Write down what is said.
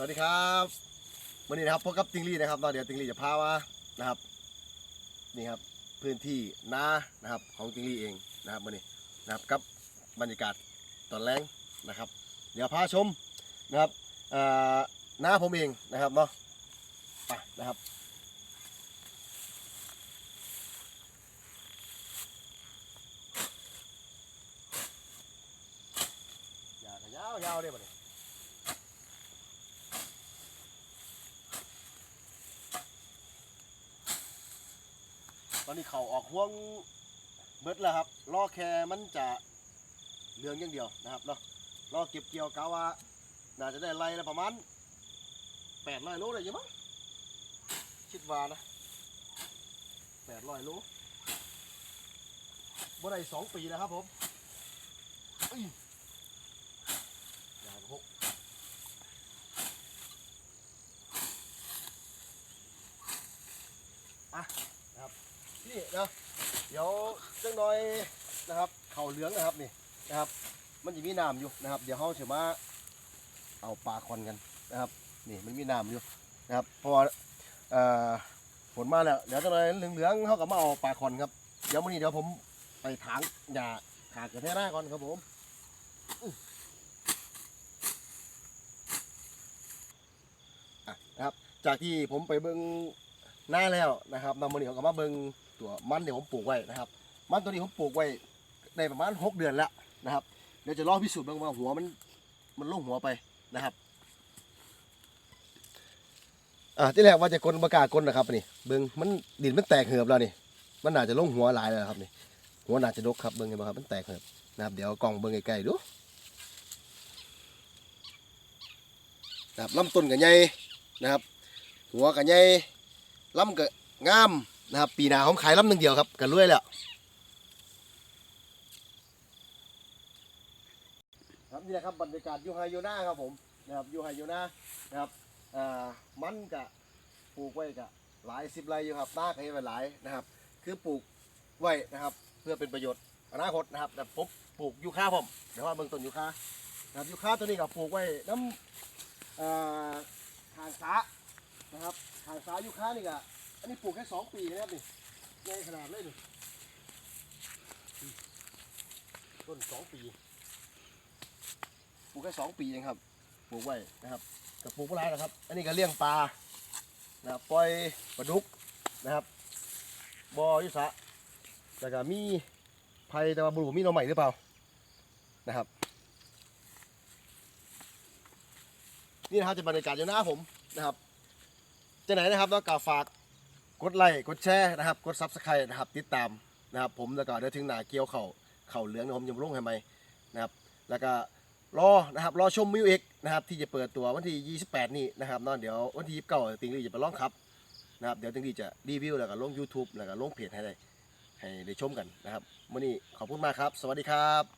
สวัสดีครับวันนี้นะครับพบกับติงลี่นะครับตอนเดี๋ยวติงลี่จะพามานะครับนี่ครับพื้นที่นานะครับของติงลี่เองนะครับวันนี้นะครับกับบรรยากาศตอนแรงนะครับ เดี๋ยวพาชมนะครับเอ่อนาผมเองนะครับเนาะไปนะครับยาวยาวๆเด้บ่เนี่ย ตอนนี้เขาออกห่วงเบิดแล้วครับรอแค่มันจะเหลืองอย่างเดียวนะครับเนาะรอเก็บเกี่ยวกาว่าน่าจะได้ไล่ละประมาณแปดร้อยโลได้ยังมั้งคิดว่านะแปดร้อยโลบ่ได้สองปีนะครับผมอยอย่างหกอะ นี่นะเดี๋ยวจังน้อยนะครับเข่าเหลืองนะครับนี่นะครับ มันจะมีน้ำอยู่นะครับ เดี๋ยวเขาจะมาเอาปลาคอนกันนะครับนี่มันมีน้ำอยู่นะครับเพอเอ่อฝนมาแล้วเดี๋ยวจังน้อยเหลืองๆเขาก็มาเอาปลาคอนครับเดี๋ยววันนี้เดี๋ยวผมไปถางหญ้าขากระเทหน้าก่อนครับผมนะครับจากที่ผมไปเบิ้งหน้าแล้วนะครับนำมันนี่เขาก็มาเบิ้ง ตัวมันที่ผมปลูกไว้นะครับ มันตัวนี้ผมปลูกไว้ได้ประมาณหกเดือนแล้วนะครับเดี๋ยวจะลองพิสูจน์บ้างว่าหัวมันมันลงหัวไปนะครับอะที่แรกว่าจะกลนประกล้ากลนะครับนี่เบิ้งมันดินมันแตกเหือบแล้วนี่ มันน่าจะลงหัวหลายแล้วครับนี่หัวน่าจะดกครับเบิ้งเห็นไหมครับมันแตกเหือบนะครับเดี๋ยวกล้องเบิ้งใกล้ๆดูนะครับลำต้นกับใหญ่นะครับ หัวกันใหญ่ลำก็งาม นะครับ ปีหน้าผมขายลำหนึ่งเดียวครับกันรวยแล้วครับนี่แหละครับบรรยากาศยูไฮยูนาครับผมนะครับยูไฮยูนานะครับอ่ามันกะปลูกไว้กะหลายสิบไร่อยู่ครับหน้าก็ให้ไปหลายนะครับ คือปลูกไว้นะครับ เพื่อเป็นประโยชน์อนาคตนะครับแต่ผมปลูกยูคาผมเดี๋ยวว่าเบื้องต้นยูคานะครับยูคาตัวนี้ก็ปลูกไว้น้ำอ่าทางซานะครับทางซายูคานี่ก็ อันนี้ปลูกแค่สองปีนะครับนี่ใหญ่ขนาดเลยนี่ต้นสองปีปลูกแค่สองปีเองครับปลูกไว้นะครับกับปลูกอะไรนะครับ อันนี้ก็เลี้ยงปลานะครับปล่อยปลาดุกนะครับบอยุสะแล้วก็มีไผ่แต่ว่าบุรุษมีหน่อใหม่หรือเปล่านะครับ นี่นะครับจะบรรยากาศอยู่หน้าผมนะครับจะไหนนะครับแล้วก็ฝาก กดไลค์กดแชร์นะครับ กดซับสไครต์นะครับติดตามนะครับ ผมแล้วก็เดี๋ยวถึงหนาเกี่ยวเข่าเข่าเหลืองเดี๋ยมจะมาลงให้ไหมนะครับ แล้วก็รอนะครับรอชมมิวเอกนะครับที่จะเปิดตัววันที่ 28 นี้นะครับนอนเดี๋ยววันที่29ติงลี่จะไปลองขับนะครับเดี๋ยวติงลี่จะรีวิวแล้วก็ลง YouTube แล้วก็ลงเพจให้ได้ให้ได้ชมกันนะครับวันนี้ขอบคุณมากครับ สวัสดีครับ